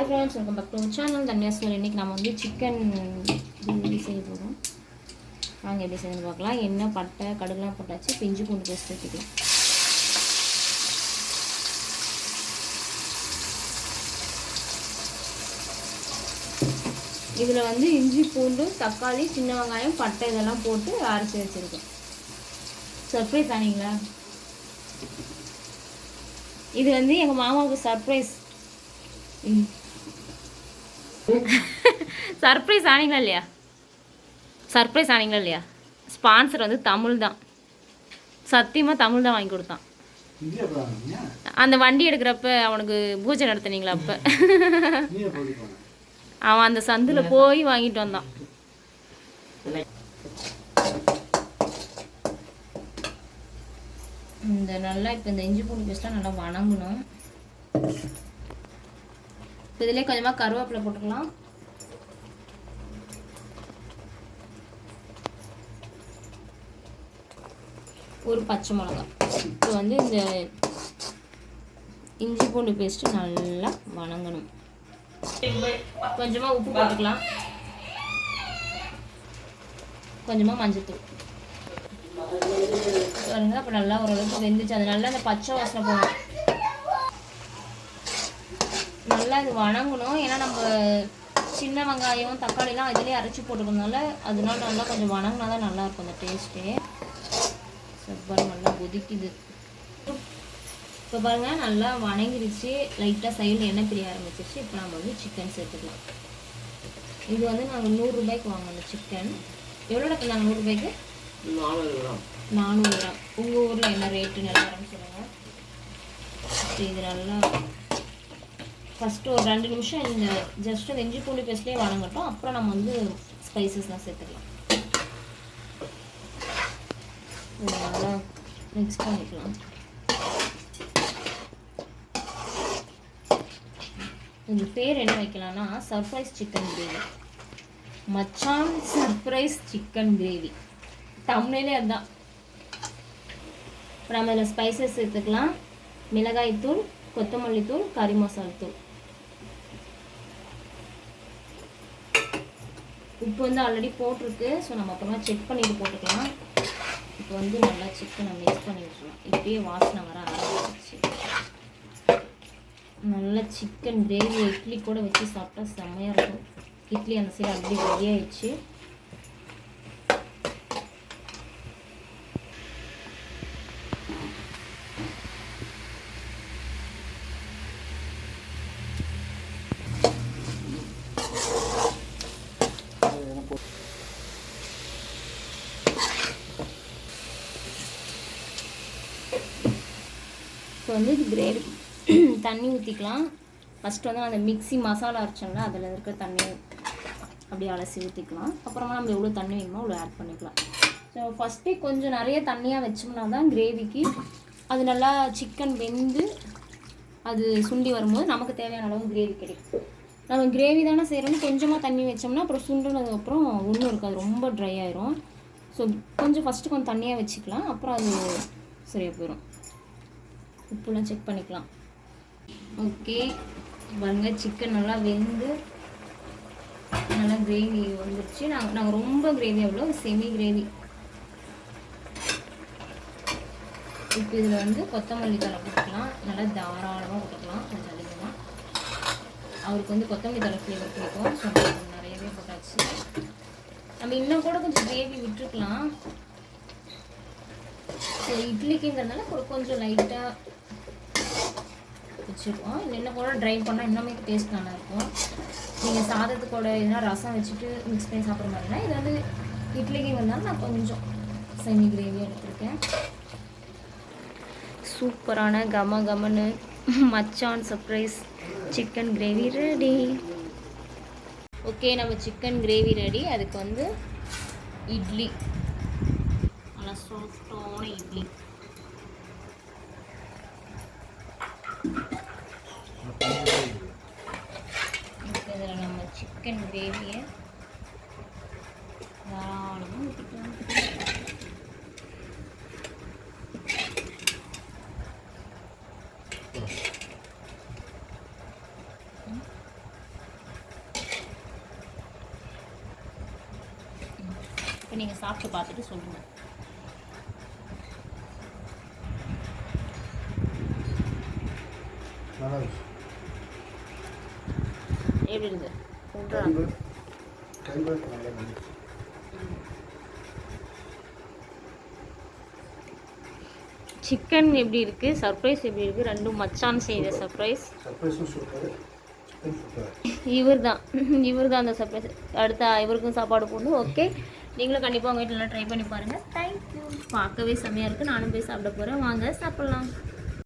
Hi friends welcome back to channel Dhanya sir இன்றைக்கி நம்ம வந்து சிக்கன் பிரியாணி செய்ய போகிறோம் வாங்க எப்படி செய்யணும் பார்க்கலாம். எண்ணெய் பட்டை கடுகுலாம் போட்டாச்சு. பிஞ்சு பூண்டு பேஸ்ட் வச்சுக்கலாம். இதில் வந்து இஞ்சி பூண்டு தக்காளி சின்ன வெங்காயம் பட்டை இதெல்லாம் போட்டு அரைச்சி வச்சுருக்கேன். சர்ப்ரைஸ் ஆனீங்களா இது வந்து எங்கள் மாமாவுக்கு சர்ப்ரைஸ் ம் சர்ப்ரைஸ். ஆனீங்களா இல்லையா? சர்ப்ரைஸ் ஆனீங்களா இல்லையா? ஸ்பான்சர் வந்து தமிழ் தான். சத்தியமாக தமிழ் தான் வாங்கி கொடுத்தான். அந்த வண்டி எடுக்கிறப்ப அவனுக்கு பூஜை நடத்துனீங்களா அப்போ? அவன் அந்த சந்தில் போய் வாங்கிட்டு வந்தான். இந்த நல்லா இப்போ இந்த இஞ்சி பூண்டு பேஸ்ட்டாக நல்லா வணங்கணும். இப்போ இதிலே கொஞ்சமாக கருவேப்பிலை போட்டுக்கலாம். ஒரு பச்சை மிளகா. இப்போ வந்து இந்த இஞ்சி பூண்டு பேஸ்ட்டு நல்லா வணங்கணும். கொஞ்சமாக உப்பு போட்டுக்கலாம். கொஞ்சமாக மஞ்சத்தூள். பாருங்க அப்போ நல்லா ஓரளவுக்கு வெந்துச்சு. அது நல்லா அந்த பச்சை வாசனை போகணும் நல்லா இது வணங்கணும். ஏன்னா நம்ம சின்ன வெங்காயம் தக்காளிலாம் இதுலேயே அரைச்சி போட்டுக்கிறதுனால அதனால நல்லா கொஞ்சம் வணங்கினா தான் நல்லா இருக்கும் அந்த டேஸ்ட்டே. பாருங்க நல்லா கொதிக்குது. இப்போ பாருங்க நல்லா வணங்கிருச்சு. லைட்டாக சைடில் எண்ணெய் பிரிய ஆரம்பிச்சிருச்சு. இப்போ நம்ம வந்து சிக்கன் சேர்த்துக்கலாம். இது வந்து நாங்கள் நூறுரூபாய்க்கு வாங்கினோம் சிக்கன் எவ்வளோ நாங்கள் நூறுரூபாய்க்கு நானூறு கிராம். உங்கள் ஊரில் என்ன ரேட்டு நிலவரம்னு சொல்லுங்கள் இது நல்லா ஃபஸ்ட்டு ஒரு ரெண்டு நிமிஷம் இந்த ஜஸ்ட்டு இந்த இஞ்சி பூண்டு பேஸ்ட்லேயே வணங்கட்டும் அப்புறம் நம்ம வந்து ஸ்பைசஸ்லாம் சேர்த்துக்கலாம். மிக்ஸ் பண்ணிக்கலாம். இது பேர் என்ன வைக்கலாம்னா சர்ப்ரைஸ் சிக்கன் கிரேவி மச்சான் சர்ப்ரைஸ் சிக்கன் கிரேவி தமிழிலே அதுதான். இப்போ நம்ம இதில் ஸ்பைசஸ் சேர்த்துக்கலாம். மிளகாய் தூள் கொத்தமல்லி தூள் கறி மசால் தூள். உப்பு வந்து ஆல்ரெடி போட்டிருக்கு. ஸோ நம்ம அப்புறமா செக் பண்ணிட்டு போட்டுக்கலாம். இப்போ வந்து நல்லா சிக்கனை மிக்ஸ் பண்ணி விட்டுருவோம் இப்படியே வாசனை வர ஆரம்பிச்சிருச்சு. நல்லா சிக்கன் கிரேவி இட்லி கூட வச்சு சாப்பிட்டா செம்மையாக இருக்கும். இட்லி அந்த சைடு அப்படியே ரெடி ஆயிடுச்சு. இப்போ வந்து கிரேவி தண்ணி ஊற்றிக்கலாம் ஃபஸ்ட்டு வந்து அந்த மிக்ஸி மசாலா அரைச்சோம்ல அதில் இருக்க தண்ணி அப்படியே அலசி ஊற்றிக்கலாம் அப்புறமா நம்ம எவ்வளோ தண்ணி வேணுமோ அவ்வளோ ஆட் பண்ணிக்கலாம். ஸோ ஃபஸ்ட்டே கொஞ்சம் நிறைய தண்ணியாக வச்சோம்னா தான் கிரேவிக்கு அது நல்லா சிக்கன் வெந்து அது சுண்டி வரும்போது நமக்கு தேவையான அளவு கிரேவி கிடைக்கும். நம்ம கிரேவி தானே செய்கிறோம்னு கொஞ்சமாக தண்ணி வச்சோம்னா அப்புறம் சுண்டுனதுக்கப்புறம் ஒன்றும் இருக்காது ரொம்ப ட்ரை ஆயிரும். ஸோ கொஞ்சம் ஃபஸ்ட்டு கொஞ்சம் தண்ணியாக வச்சுக்கலாம் அப்புறம் அது சரியாக போயிடும் உப்புலாம் செக் பண்ணிக்கலாம். ஓகே பாருங்க சிக்கன் நல்லா வெந்து நல்லா கிரேவி வந்துருச்சு. நாங்கள் நாங்கள் ரொம்ப கிரேவி அவ்வளோ செமி கிரேவி இப்போ இதில் வந்து கொத்தமல்லி தலை போட்டுக்கலாம். நல்லா தாராளமாக போட்டுக்கலாம். கொஞ்சம் அதிகமாக அவருக்கு வந்து கொத்தமல்லி தலை ஃப்ளேவர் பிடிக்கும். ஸோ நிறையவே போட்டாச்சு. நம்ம இன்னும் கூட கொஞ்சம் கிரேவி விட்டுருக்கலாம். ஸோ இட்லிக்குங்கிறதுனால கொ- கொஞ்சம் லைட்டாக வச்சுருக்கோம் இன்னும் கூட ட்ரை பண்ணால் இன்னுமே டேஸ்ட் நல்லாயிருக்கும் நீங்கள் சாதத்துக்கூட எதுனா ரசம் வச்சுட்டு மிக்ஸ் பண்ணி சாப்பிட்ற மாதிரினா இது வந்து இட்லிக்கு வந்தாலும் நான் கொஞ்சம் செமி கிரேவி எடுத்திருக்கேன். சூப்பரான கம கமனு மச்சான் surprise chicken gravy ready okay நம்ம சிக்கன் கிரேவி ரெடி அதுக்கு வந்து இட்லி. നല്ല സോഫ്റ്റോടെ ഇഡ്ഡലി இதில் நம்ம சிக்கன் கிரேவியை தாராளமாக ஊற்றிக்கலாம் இப்போ நீங்கள் சாப்பிட்டு பார்த்துட்டு சொல்லுங்கள் நல்லா எப்படி இருந்துச்சு சிக்கன் எப்படி இருக்குது சர்ப்ரைஸ் எப்படி இருக்குது ரெண்டும் மச்சான் செய்த சர்ப்ரைஸ் இவர் தான் இவர் தான் அந்த சர்ப்ரைஸ் அடுத்த இவருக்கும் சாப்பாடு போடணும். ஓகே நீங்களும் கண்டிப்பாக உங்கள் வீட்டில் ட்ரை பண்ணி பாருங்கள் தேங்க்யூ பார்க்கவே செம்மையாக இருக்குது நானும் போய் சாப்பிட போகிறேன் வாங்க சாப்பிட்லாம்.